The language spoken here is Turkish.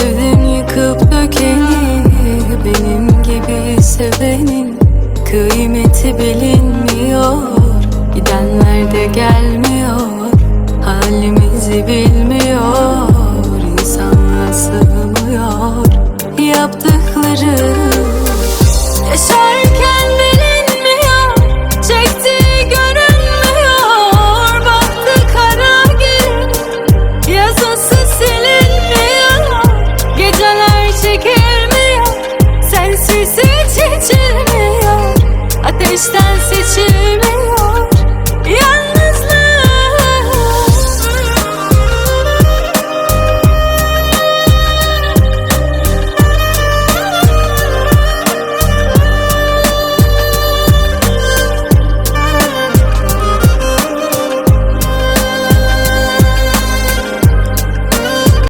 Sevdim yıkıp dökeni Benim gibi sevenin. Kıymeti bilinmiyor Gidenler de gelmiyor. Halimizi bilmiyor İnsanla sığmıyor Yaptıkları Gündüzü titremiyor Ateşten seçilir